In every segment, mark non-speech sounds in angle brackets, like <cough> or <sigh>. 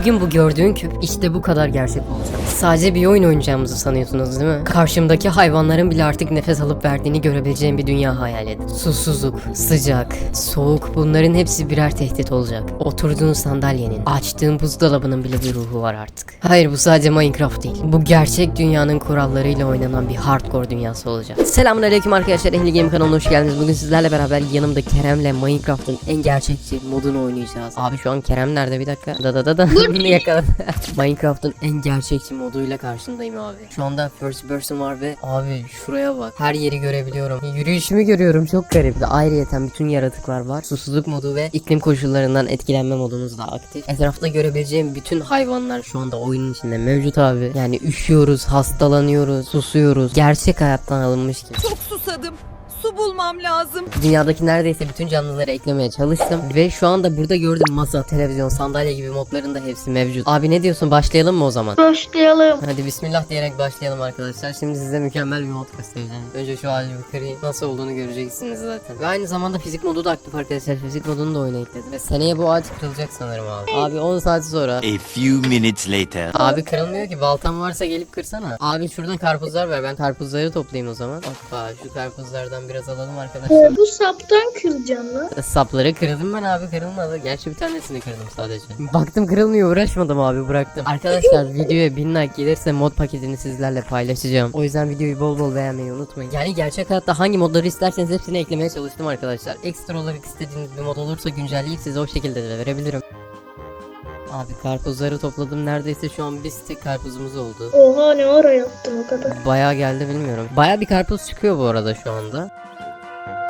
Bugün bu gördüğün küp işte bu kadar gerçek olacak. Sadece bir oyun oynayacağımızı sanıyorsunuz değil mi? Karşımdaki hayvanların bile artık nefes alıp verdiğini görebileceğim bir dünya hayal edin. Susuzluk, sıcak, soğuk bunların hepsi birer tehdit olacak. Oturduğun sandalyenin, açtığın buzdolabının bile bir ruhu var artık. Hayır bu sadece Minecraft değil. Bu gerçek dünyanın kurallarıyla oynanan bir hardcore dünyası olacak. Selamünaleyküm arkadaşlar. Ehli Game kanalına hoş geldiniz. Bugün sizlerle beraber yanımda Kerem'le Minecraft'ın en gerçekçi modunu oynayacağız. Abi şu an Kerem nerede bir dakika? Da da da da. Yakaladı. <laughs> Minecraft'ın en gerçekçi moduyla karşındayım abi. Şu anda first person var ve abi şuraya bak. Her yeri görebiliyorum. Yürüyüşümü görüyorum. Çok garip. Ve Ayrıyeten bütün yaratıklar var. Susuzluk modu ve iklim koşullarından etkilenme modumuz da aktif. Etrafta görebileceğim bütün hayvanlar şu anda oyunun içinde mevcut abi. Yani üşüyoruz, hastalanıyoruz, susuyoruz. Gerçek hayattan alınmış gibi. Çok susadım. Su bulmam lazım. Dünyadaki neredeyse bütün canlıları eklemeye çalıştım ve şu anda burada gördüğüm masa, televizyon, sandalye gibi modların da hepsi mevcut. Abi ne diyorsun başlayalım mı o zaman? Başlayalım. Hadi bismillah diyerek başlayalım arkadaşlar. Şimdi size mükemmel bir mod göstereceğim. Önce şu halini bir kırayım. Nasıl olduğunu göreceksiniz zaten. Ve aynı zamanda fizik modu da aktif arkadaşlar. Fizik modunu da oyuna ekledim. Ve seneye bu ağaç kırılacak sanırım abi. Abi 10 saat sonra. A few minutes later. Abi kırılmıyor ki. Baltam varsa gelip kırsana. Abi şuradan karpuzlar ver. Ben karpuzları toplayayım o zaman. Hoppa şu karpuzlardan biraz alalım arkadaşlar. Ee, bu saptan kıracağım lan. Sapları kırdım ben abi kırılmadı. Gerçi bir tanesini kırdım sadece. Baktım kırılmıyor uğraşmadım abi bıraktım. Arkadaşlar <laughs> videoya 1000 like gelirse mod paketini sizlerle paylaşacağım. O yüzden videoyu bol bol beğenmeyi unutmayın. Yani gerçek hayatta hangi modları isterseniz hepsini eklemeye çalıştım arkadaşlar. Ekstra olarak istediğiniz bir mod olursa güncelleyip size o şekilde de verebilirim. Abi karpuzları topladım. Neredeyse şu an bir stek karpuzumuz oldu. Oha ne ara yaptın o kadar. Bayağı geldi bilmiyorum. Bayağı bir karpuz çıkıyor bu arada şu anda.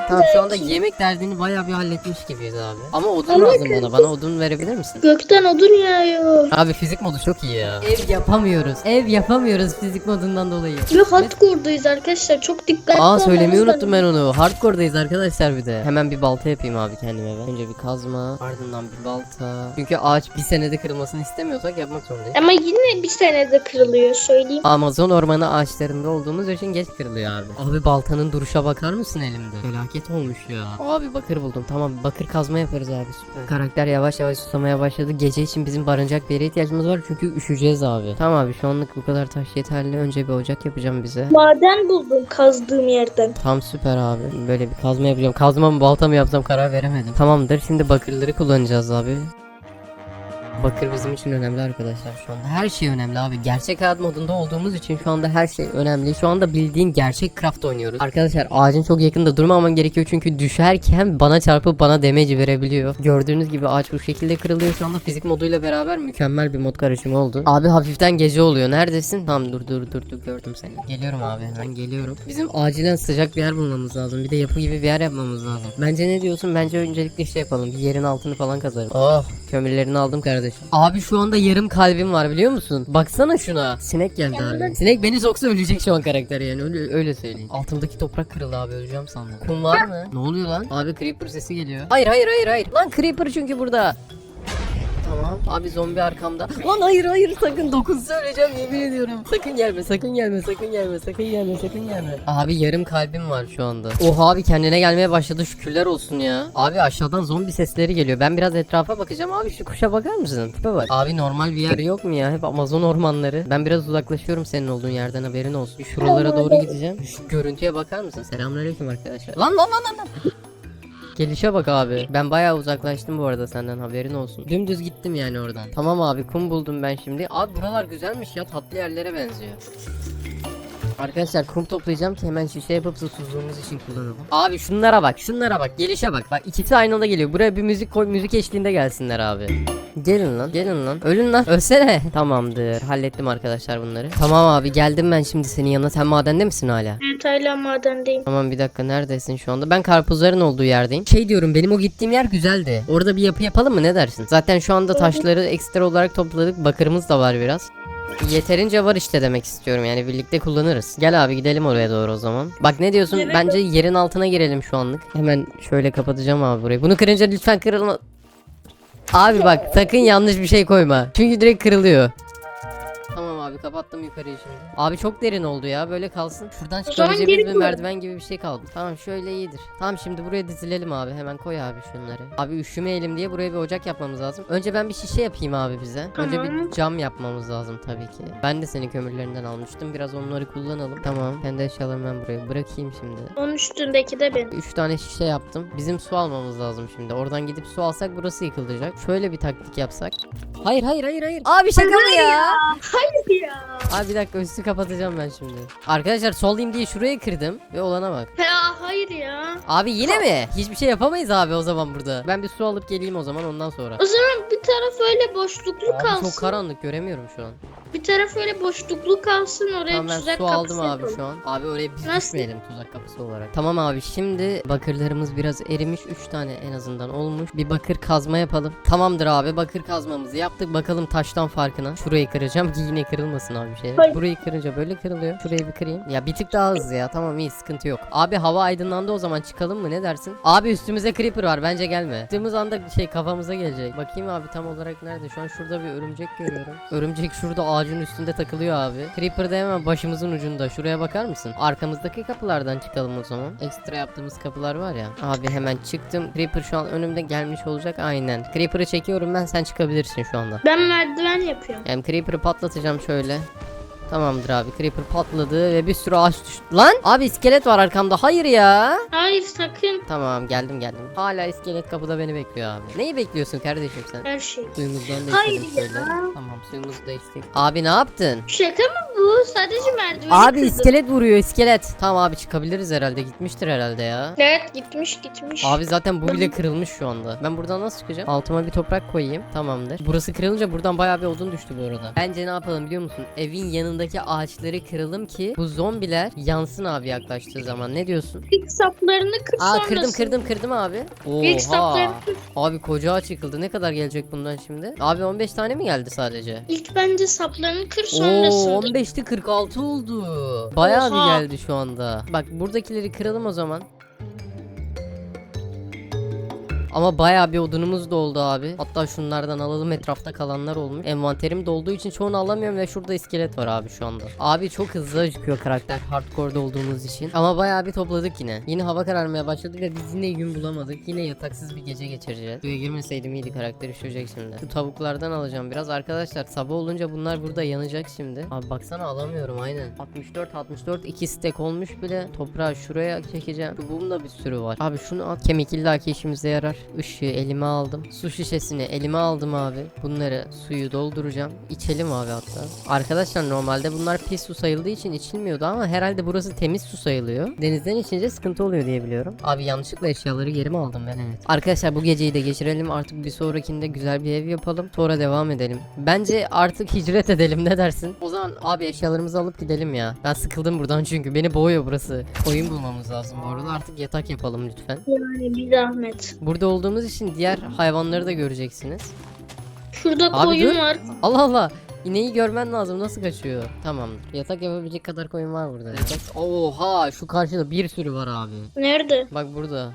Tamam şu anda yemek derdini bayağı bir halletmiş gibiyiz abi. Ama odun Ama lazım bana. Bana odun verebilir misin? Gökten odun yağıyor. Abi fizik modu çok iyi ya. Ev yapamıyoruz. Ev yapamıyoruz fizik modundan dolayı. Ve hardcore'dayız arkadaşlar. Çok dikkatli Aa söylemeyi olmamız unuttum ben onu. Hardcore'dayız arkadaşlar bir de. Hemen bir balta yapayım abi kendime ben. Önce bir kazma, ardından bir balta. Çünkü ağaç bir senede kırılmasını istemiyorsak yapmak zorundayız. Ama yine bir senede kırılıyor söyleyeyim. Amazon ormanı ağaçlarında olduğumuz için geç kırılıyor abi. Abi baltanın duruşa bakar mısın elimde? Felaket olmuş ya. Abi bakır buldum. Tamam bakır kazma yaparız abi süper. Karakter yavaş yavaş susamaya başladı. Gece için bizim barınacak bir yere ihtiyacımız var çünkü üşüyeceğiz abi. Tamam abi şu anlık bu kadar taş yeterli. Önce bir ocak yapacağım bize. Maden buldum kazdığım yerden. Tam süper abi. Böyle bir kazma yapacağım. Kazma mı balta mı yapsam karar veremedim. Tamamdır. Şimdi bakırları kullanacağız abi. Bakır bizim için önemli arkadaşlar şu anda. Her şey önemli abi. Gerçek hayat modunda olduğumuz için şu anda her şey önemli. Şu anda bildiğin gerçek craft oynuyoruz. Arkadaşlar ağacın çok yakında durmaman gerekiyor çünkü düşerken bana çarpıp bana damage verebiliyor. Gördüğünüz gibi ağaç bu şekilde kırılıyor. Şu anda fizik moduyla beraber mükemmel bir mod karışımı oldu. Abi hafiften gece oluyor. Neredesin? Tamam dur dur dur dur gördüm seni. Geliyorum abi hemen geliyorum. Bizim acilen sıcak bir yer bulmamız lazım. Bir de yapı gibi bir yer yapmamız lazım. Bence ne diyorsun? Bence öncelikle şey yapalım. Bir yerin altını falan kazarım. Oh kömürlerini aldım kardeşim. Abi şu anda yarım kalbim var biliyor musun? Baksana şuna. Sinek geldi abi. Sinek beni soksa ölecek şu an karakter yani öyle, öyle söyleyeyim. Altımdaki toprak kırıldı abi öleceğim sandım. Kum var mı? Ne oluyor lan? Abi creeper sesi geliyor. Hayır hayır hayır hayır. Lan creeper çünkü burada. Tamam. Abi zombi arkamda. Lan hayır hayır sakın dokunsa öleceğim yemin ediyorum. Sakın gelme sakın gelme sakın gelme sakın gelme sakın gelme. Abi yarım kalbim var şu anda. Oha abi kendine gelmeye başladı şükürler olsun ya. Abi aşağıdan zombi sesleri geliyor. Ben biraz etrafa bakacağım abi şu kuşa bakar mısın? Tipe bak. Abi normal bir yer yok mu ya? Hep Amazon ormanları. Ben biraz uzaklaşıyorum senin olduğun yerden haberin olsun. Şuralara doğru gideceğim. Şu görüntüye bakar mısın? Selamünaleyküm arkadaşlar. Lan lan lan lan. lan. Gelişe bak abi. Ben bayağı uzaklaştım bu arada senden haberin olsun. Dümdüz gittim yani oradan. Tamam abi kum buldum ben şimdi. Abi buralar güzelmiş ya tatlı yerlere benziyor. Arkadaşlar kum toplayacağım ki hemen şişe yapıp susuzluğumuz için kullanalım. Abi şunlara bak şunlara bak gelişe bak. Bak ikisi aynı anda geliyor. Buraya bir müzik koy müzik eşliğinde gelsinler abi. Gelin lan gelin lan. Ölün lan. Ölsene. <laughs> Tamamdır. Hallettim arkadaşlar bunları. Tamam abi geldim ben şimdi senin yanına. Sen madende misin hala? Evet hala madendeyim. Tamam bir dakika neredesin şu anda? Ben karpuzların olduğu yerdeyim. Şey diyorum benim o gittiğim yer güzeldi. Orada bir yapı yapalım mı ne dersin? Zaten şu anda taşları ekstra olarak topladık. Bakırımız da var biraz. Yeterince var işte demek istiyorum yani birlikte kullanırız. Gel abi gidelim oraya doğru o zaman. Bak ne diyorsun? Gerek Bence yerin altına girelim şu anlık. Hemen şöyle kapatacağım abi burayı. Bunu kırınca lütfen kırılma. Abi bak sakın yanlış bir şey koyma. Çünkü direkt kırılıyor. Kapattım yukarıyı şimdi. Abi çok derin oldu ya böyle kalsın. Şuradan çıkabileceğimiz bir merdiven gibi bir şey kaldı. Tamam şöyle iyidir. Tamam şimdi buraya dizilelim abi hemen koy abi şunları. Abi üşümeyelim diye buraya bir ocak yapmamız lazım. Önce ben bir şişe yapayım abi bize. Önce bir cam yapmamız lazım tabii ki. Ben de senin kömürlerinden almıştım. Biraz onları kullanalım. Tamam. Kendi eşyalarımı ben buraya bırakayım şimdi. Onun üstündeki de benim. 3 tane şişe yaptım. Bizim su almamız lazım şimdi. Oradan gidip su alsak burası yıkılacak. Şöyle bir taktik yapsak. Hayır hayır hayır hayır. Abi şaka mı ya? Ya. Abi bir dakika üstü kapatacağım ben şimdi. Arkadaşlar solayım diye şurayı kırdım ve olana bak. Ya hayır ya. Abi yine mi? Hiçbir şey yapamayız abi o zaman burada. Ben bir su alıp geleyim o zaman ondan sonra. O zaman bir taraf öyle boşluklu Abi kalsın. çok karanlık göremiyorum şu an. Bir taraf öyle boşluklu kalsın oraya Tamam ben tuzak su kapısı aldım abi yapalım. şu an. Abi oraya biz Nasıl? düşmeyelim tuzak kapısı olarak. Tamam abi şimdi bakırlarımız biraz erimiş. 3 tane en azından olmuş. Bir bakır kazma yapalım. Tamamdır abi bakır kazmamızı yaptık. Bakalım taştan farkına. Şurayı kıracağım ki <laughs> yine kırılmasın abi şey. Hayır. Burayı kırınca böyle kırılıyor. Şurayı bir kırayım. Ya bir tık daha hızlı ya. Tamam iyi sıkıntı yok. Abi hava aydınlandı o zaman çıkalım mı ne dersin? Abi üstümüze creeper var bence gelme. Çıktığımız anda şey kafamıza gelecek. Bakayım abi tam olarak nerede? Şu an şurada bir örümcek görüyorum. <laughs> Örümcek şurada ağacın üstünde takılıyor abi. Creeper de hemen başımızın ucunda. Şuraya bakar mısın? Arkamızdaki kapılardan çıkalım o zaman. Ekstra yaptığımız kapılar var ya. Abi hemen çıktım. Creeper şu an önümde gelmiş olacak. Aynen. Creeper'ı çekiyorum ben sen çıkabilirsin şu anda. Ben merdiven yapıyorum. Yani Creeper'ı patlatacağım şöyle. Tamamdır abi. Creeper patladı ve bir sürü ağaç düştü. Lan! Abi iskelet var arkamda. Hayır ya. Hayır sakın Tamam geldim geldim. Hala iskelet kapıda beni bekliyor abi. Neyi bekliyorsun kardeşim sen? her şey. Suyumuzdan da Hayır ya. Tamam suyumuzu da içtik. Abi ne yaptın? Şaka mı bu? Sadece merdiveni Abi kırdım. iskelet vuruyor iskelet. Tamam abi çıkabiliriz herhalde. Gitmiştir herhalde ya. Evet gitmiş gitmiş. Abi zaten bu bile kırılmış şu anda. Ben buradan nasıl çıkacağım? Altıma bir toprak koyayım. Tamamdır. Burası kırılınca buradan bayağı bir odun düştü bu arada. Bence ne yapalım biliyor musun? Evin yanındaki ağaçları kıralım ki bu zombiler yansın abi yaklaştığı zaman. Ne diyorsun? İlk saplarını kır Aa kırdım kırdım kırdım abi. İlk saplarını Oha. kır. Abi koca ağaç yıkıldı. Ne kadar gelecek bundan şimdi? Abi 15 tane mi geldi sadece? İlk bence saplarını kır Oo sonrasında. 15'te 46 oldu. Bayağı bir Oha. geldi şu anda. Bak buradakileri kıralım o zaman. Ama bayağı bir odunumuz da oldu abi. Hatta şunlardan alalım etrafta kalanlar olmuş. Envanterim dolduğu için çoğunu alamıyorum ve şurada iskelet var abi şu anda. Abi çok hızlı acıkıyor karakter hardcore'da olduğumuz için. Ama bayağı bir topladık yine. Yine hava kararmaya başladı ve biz yine gün bulamadık. Yine yataksız bir gece geçireceğiz. Suya girmeseydim iyiydi karakter üşüyecek şimdi. Şu tavuklardan alacağım biraz. Arkadaşlar sabah olunca bunlar burada yanacak şimdi. Abi baksana alamıyorum aynen. 64 64 2 stack olmuş bile. Toprağı şuraya çekeceğim. Çubuğumda bir sürü var. Abi şunu at. Kemik illaki işimize yarar. Işığı elime aldım. Su şişesini elime aldım abi. Bunları suyu dolduracağım. İçelim abi hatta. Arkadaşlar normalde bunlar pis su sayıldığı için içilmiyordu ama herhalde burası temiz su sayılıyor. Denizden içince sıkıntı oluyor diye biliyorum. Abi yanlışlıkla eşyaları geri mi aldım ben evet. Arkadaşlar bu geceyi de geçirelim. Artık bir sonrakinde güzel bir ev yapalım. Sonra devam edelim. Bence artık hicret edelim ne dersin? O zaman abi eşyalarımızı alıp gidelim ya. Ben sıkıldım buradan çünkü beni boğuyor burası. Oyun bulmamız lazım bu arada. Artık yatak yapalım lütfen. Yani bir zahmet. Burada olduğumuz için diğer hayvanları da göreceksiniz. Şurada Abi koyun dur. var. Allah Allah. İneği görmen lazım nasıl kaçıyor? Tamamdır. Yatak yapabilecek kadar koyun var burada. Yatak. Oha şu karşıda bir sürü var abi. Nerede? Bak burada.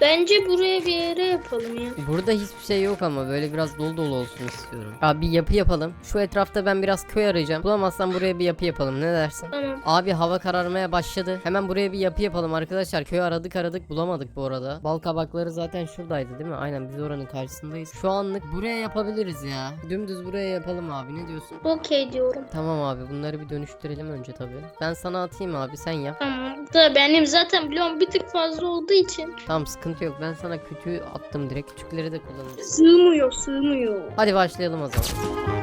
Bence buraya bir yere yapalım ya. Burada hiçbir şey yok ama böyle biraz dolu dolu olsun istiyorum. Abi bir yapı yapalım. Şu etrafta ben biraz köy arayacağım. Bulamazsam buraya bir yapı yapalım. Ne dersin? Tamam. Abi hava kararmaya başladı. Hemen buraya bir yapı yapalım arkadaşlar. Köy aradık aradık bulamadık bu arada. Bal kabakları zaten şuradaydı değil mi? Aynen biz oranın karşısındayız. Şu anlık buraya yapabiliriz ya. Dümdüz buraya yapalım abi. Ne diyorsun? Okey diyorum. Tamam abi bunları bir dönüştürelim önce tabii. Ben sana atayım abi sen yap. Tamam. Da benim zaten biliyorum bir tık fazla olduğu için Tamam sıkıntı yok. Ben sana kütüğü attım direkt. Küçükleri de kullanırız. sığmıyor sığmıyor. Hadi başlayalım o zaman.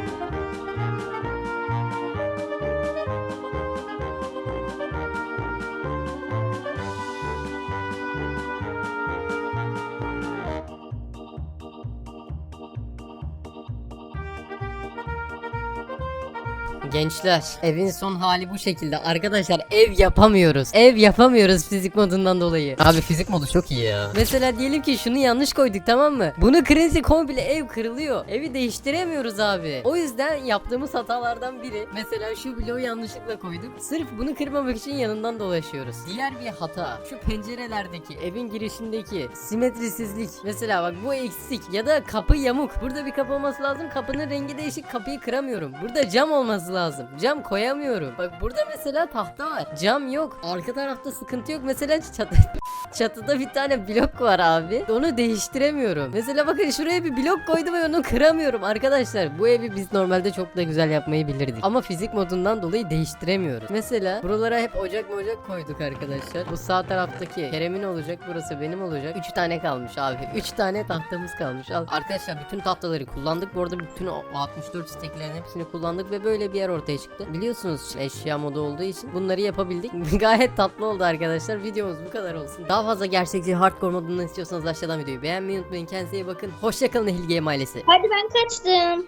Gençler evin son hali bu şekilde. Arkadaşlar ev yapamıyoruz. Ev yapamıyoruz fizik modundan dolayı. Abi fizik modu çok iyi ya. Mesela diyelim ki şunu yanlış koyduk tamam mı? Bunu kırınca komple ev kırılıyor. Evi değiştiremiyoruz abi. O yüzden yaptığımız hatalardan biri Mesela şu bloğu yanlışlıkla koyduk. Sırf bunu kırmamak için yanından dolaşıyoruz. Diğer bir hata şu pencerelerdeki evin girişindeki simetrisizlik. Mesela bak bu eksik ya da kapı yamuk. Burada bir kapı olması lazım. Kapının rengi değişik kapıyı kıramıyorum. Burada cam olması lazım. Cam koyamıyorum. Bak burada mesela tahta var. Cam yok. Arka tarafta sıkıntı yok. Mesela çatı <laughs> çatıda bir tane blok var abi. Onu değiştiremiyorum. Mesela bakın şuraya bir blok koydum ve onu kıramıyorum. Arkadaşlar bu evi biz normalde çok da güzel yapmayı bilirdik. Ama fizik modundan dolayı değiştiremiyoruz. Mesela buralara hep ocak ocak koyduk arkadaşlar. Bu sağ taraftaki Kerem'in olacak. Burası benim olacak. 3 tane kalmış abi. 3 tane tahtamız kalmış. Al. Arkadaşlar bütün tahtaları kullandık. Bu arada bütün o 64 steklerin hepsini kullandık ve böyle bir yer ortaya çıktı. Biliyorsunuz eşya modu olduğu için bunları yapabildik. <laughs> Gayet tatlı oldu arkadaşlar. Videomuz bu kadar olsun. Daha fazla gerçekçi hardcore modundan istiyorsanız aşağıdan videoyu beğenmeyi unutmayın. Kendinize iyi bakın. Hoşçakalın Ehil Game ailesi. Hadi ben kaçtım.